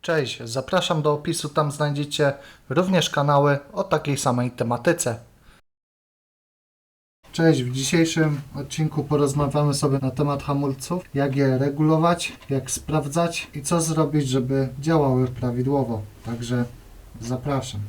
Cześć, zapraszam do opisu, tam znajdziecie również kanały o takiej samej tematyce. Cześć, w dzisiejszym odcinku porozmawiamy sobie na temat hamulców, jak je regulować, jak sprawdzać i co zrobić, żeby działały prawidłowo. Także zapraszam.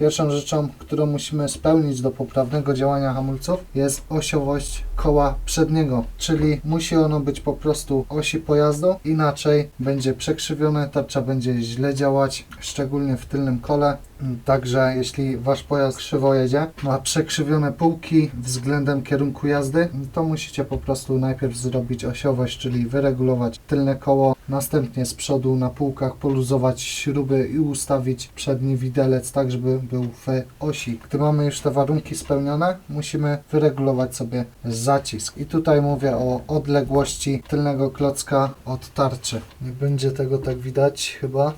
Pierwszą rzeczą, którą musimy spełnić do poprawnego działania hamulców jest osiowość koła przedniego, czyli musi ono być po prostu osi pojazdu, inaczej będzie przekrzywione, tarcza będzie źle działać, szczególnie w tylnym kole. Także jeśli wasz pojazd krzywo jedzie, ma przekrzywione półki względem kierunku jazdy, to musicie po prostu najpierw zrobić osiowość, czyli wyregulować tylne koło, następnie z przodu na półkach poluzować śruby i ustawić przedni widelec tak, żeby był w osi. Gdy mamy już te warunki spełnione, musimy wyregulować sobie zacisk. I tutaj mówię o odległości tylnego klocka od tarczy. Nie będzie tego tak widać chyba.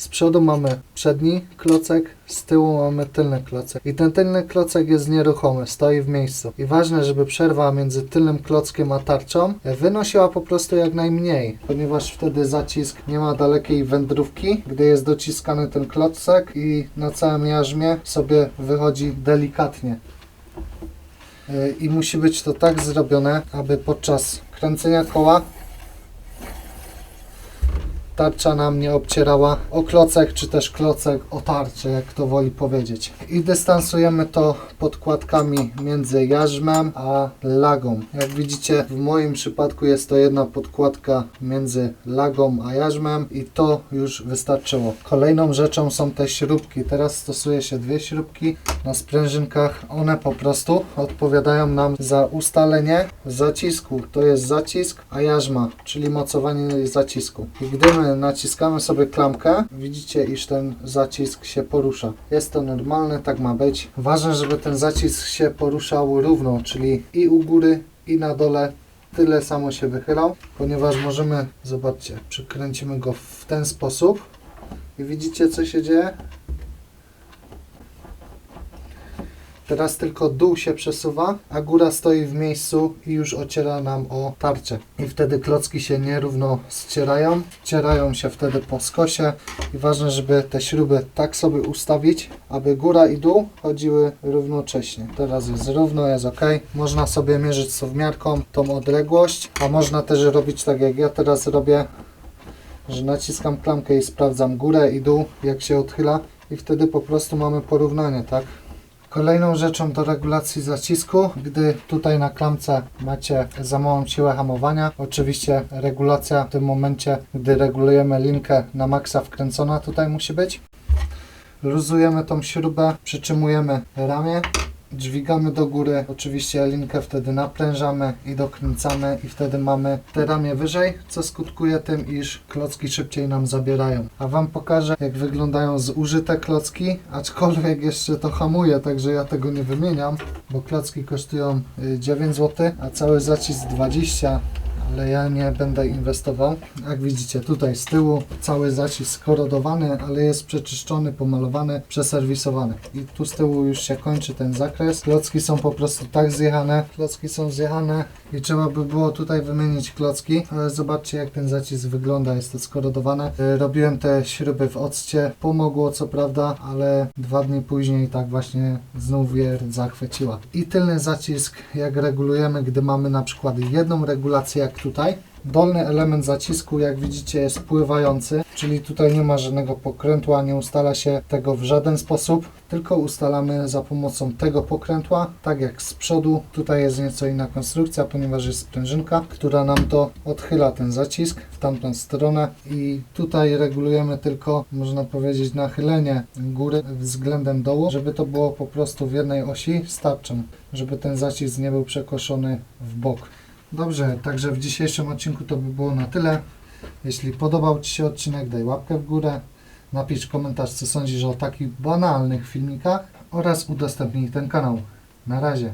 Z przodu mamy przedni klocek, z tyłu mamy tylny klocek. I ten tylny klocek jest nieruchomy, stoi w miejscu. I ważne, żeby przerwa między tylnym klockiem a tarczą wynosiła po prostu jak najmniej, ponieważ wtedy zacisk nie ma dalekiej wędrówki, gdy jest dociskany ten klocek i na całym jarzmie sobie wychodzi delikatnie. Yy, I musi być to tak zrobione, aby podczas kręcenia koła tarcza nam nie obcierała o klocek, czy też klocek o tarczę, jak kto woli powiedzieć. I dystansujemy to podkładkami między jarzmem a lagą. Jak widzicie, w moim przypadku jest to jedna podkładka między lagą a jarzmem i to już wystarczyło. Kolejną rzeczą są te śrubki. Teraz stosuje się dwie śrubki na sprężynkach. One po prostu odpowiadają nam za ustalenie zacisku. To jest zacisk, a jarzma, czyli mocowanie zacisku. I gdy my naciskamy sobie klamkę, widzicie, iż ten zacisk się porusza. Jest to normalne, tak ma być. Ważne, żeby ten zacisk się poruszał równo, czyli i u góry, i na dole tyle samo się wychylał, ponieważ możemy, zobaczcie, przykręcimy go w ten sposób i widzicie, co się dzieje? Teraz tylko dół się przesuwa, a góra stoi w miejscu i już ociera nam o tarczę. I wtedy klocki się nierówno ścierają, cierają się wtedy po skosie i ważne, żeby te śruby tak sobie ustawić, aby góra i dół chodziły równocześnie. Teraz jest równo, jest ok. Można sobie mierzyć suwmiarką tą odległość, a można też robić tak jak ja teraz robię, że naciskam klamkę i sprawdzam górę i dół, jak się odchyla i wtedy po prostu mamy porównanie, tak? Kolejną rzeczą do regulacji zacisku, gdy tutaj na klamce macie za małą siłę hamowania, oczywiście regulacja w tym momencie, gdy regulujemy linkę na maksa wkręcona tutaj musi być. Luzujemy tą śrubę, przytrzymujemy ramię, dźwigamy do góry, oczywiście linkę wtedy naprężamy i dokręcamy i wtedy mamy te ramię wyżej, co skutkuje tym, iż klocki szybciej nam zabierają. A Wam pokażę, jak wyglądają zużyte klocki, aczkolwiek jeszcze to hamuje, także ja tego nie wymieniam, bo klocki kosztują y, 9 zł, a cały zacisk 20 ale ja nie będę inwestował. Jak widzicie, tutaj z tyłu cały zacisk korodowany, ale jest przeczyszczony, pomalowany, przeserwisowany. I tu z tyłu już się kończy ten zakres. Klocki są po prostu tak zjechane, klocki są zjechane i trzeba by było tutaj wymienić klocki, ale zobaczcie jak ten zacisk wygląda, jest to skorodowane. Y, Robiłem te śruby w occie, pomogło co prawda, ale dwa dni później tak właśnie znów je zachwyciła. I tylny zacisk, jak regulujemy, gdy mamy na przykład jedną regulację jak tutaj, Dolny element zacisku, jak widzicie, jest pływający, czyli tutaj nie ma żadnego pokrętła, nie ustala się tego w żaden sposób, tylko ustalamy za pomocą tego pokrętła, tak jak z przodu. Tutaj jest nieco inna konstrukcja, ponieważ jest sprężynka, która nam to odchyla ten zacisk w tamtą stronę i tutaj regulujemy tylko, można powiedzieć, nachylenie góry względem dołu, żeby to było po prostu w jednej osi starczą, żeby ten zacisk nie był przekoszony w bok. Dobrze, także w dzisiejszym odcinku to by było na tyle. Jeśli podobał Ci się odcinek, daj łapkę w górę, napisz komentarz, co sądzisz o takich banalnych filmikach oraz udostępnij ten kanał. Na razie.